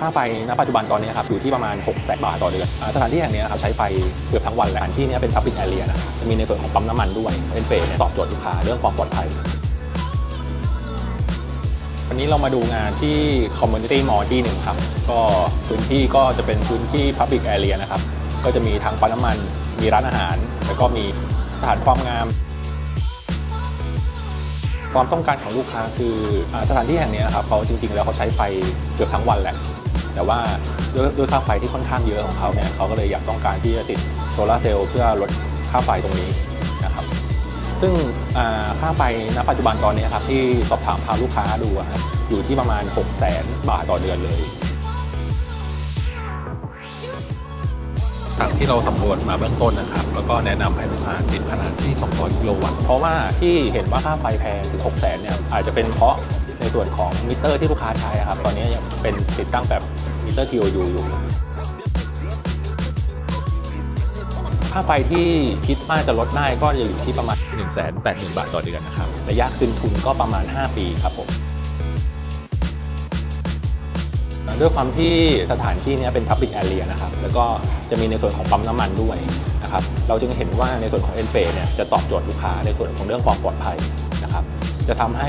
ค่าไฟณปัจจุบันตอนนี้ครับอยู่ที่ประมาณ6 0 0 0 0บาทต่อเดือนสถานที่แห่งนี้ครับใช้ไฟเกือบทั้งวันแหละสถานที่นี้เป็น public area นะจะมีในส่วนของปั๊มน้ำมันด้วยเป็นเฟสตอบโจทย์ลูกค้าเรื่องความปลอดภัย วันนี้เรามาดูงานที่ Community Mall ที่หนึ่งครับ ก็พื้นที่ก็จะเป็นพื้นที่ Public Area นะครับก็จะมีทั้งปั๊มน้ำมัน มีร้านอาหาร แล้วก็มีสถานความงาม ความต้องการของลูกค้าคืออสถานที่แห่งนี้นะครับเขาจริง ๆ แล้วเขาใช้ไฟเกือบทั้งวันแหละ แต่ว่าด้วยด้วยค่าไฟที่ค่อนข้างเยอะของเขาเนี่ยเขาก็เลยอยากต้องการที่จะติดโซลาร์เซลล์เพื่อลดค่าไฟตรงนี้นะครับซึ่งค่าไฟณปัจจุบันตอนนี้ครับที่สอบถามพาลูกค้าดูอะครับอยู่ที่ประมาณ 6 0 0 0 0 0 บาทต่อเดือนเลย จากที่เราสำรวจมาเบื้องต้นนะครับ แล้วก็แนะนำให้ลูกค้าติดขนาดที่ 200 กิโลวัตต์ เพราะว่าที่เห็นว่าค่าไฟแพงถึง6 0 0 0 0 0เนี่ยอาจจะเป็นเพราะในส่วนของมิเตอร์ที่ลูกค้าใช้ครับ ตอนนี้ยังเป็นติดตั้งแบบมิเตอร์ TOU อยู่ค่าไฟที่คิดว่าจะลดได้ก็จะอยู่ที่ประมาณ 1 8 0 0 0 0 บาทต่อเดือนนะครับ ระยะคืนทุนก็ประมาณ 5 ปีครับผม ด้วยความที่สถานที่นี้เป็น Public Area นะครับ แล้วก็จะมีในส่วนของปั๊มน้ำมันด้วยนะครับ เราจึงเห็นว่าในส่วนของ e n f a เนี่ยจะตอบโจทย์ลูกค้าในส่วนของเรื่องความปลอดภัยนะครับ จะทำให้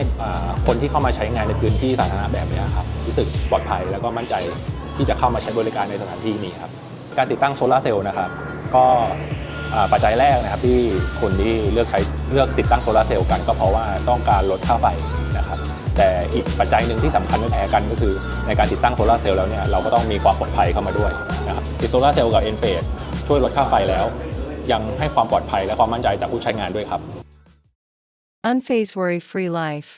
คนที่เข้ามาใช้งานในพื้นที่สาธารณะแบบนี้ครับรู้สึกปลอดภัยแล้วก็มั่นใจที่จะเข้ามาใช้บริการในสถานที่นี้ครับ การติดตั้งโซลาเซลล์นะครับ ก็ปัจจัยแรกนะครับที่คนที่เลือกใช้เลือกติดตั้งโซลาเซลล์กัน ก็เพราะว่าต้องการลดค่าไฟนะครับ อีกปัจจัยหนึ่งที่สำคัญไม่แพ้กันก็คือ ในการติดตั้งโซลาเซลล์แล้วเนี่ยเราก็ต้องมีความปลอดภัยเข้ามาด้วยนะครับติดโซลาเซลล์กับเอ็นเฟสช่วยลดค่าไฟแล้ว ยังให้ความปลอดภัยและความมั่นใจจากผู้ใช้งานด้วยครับ Unphase Worry Free Life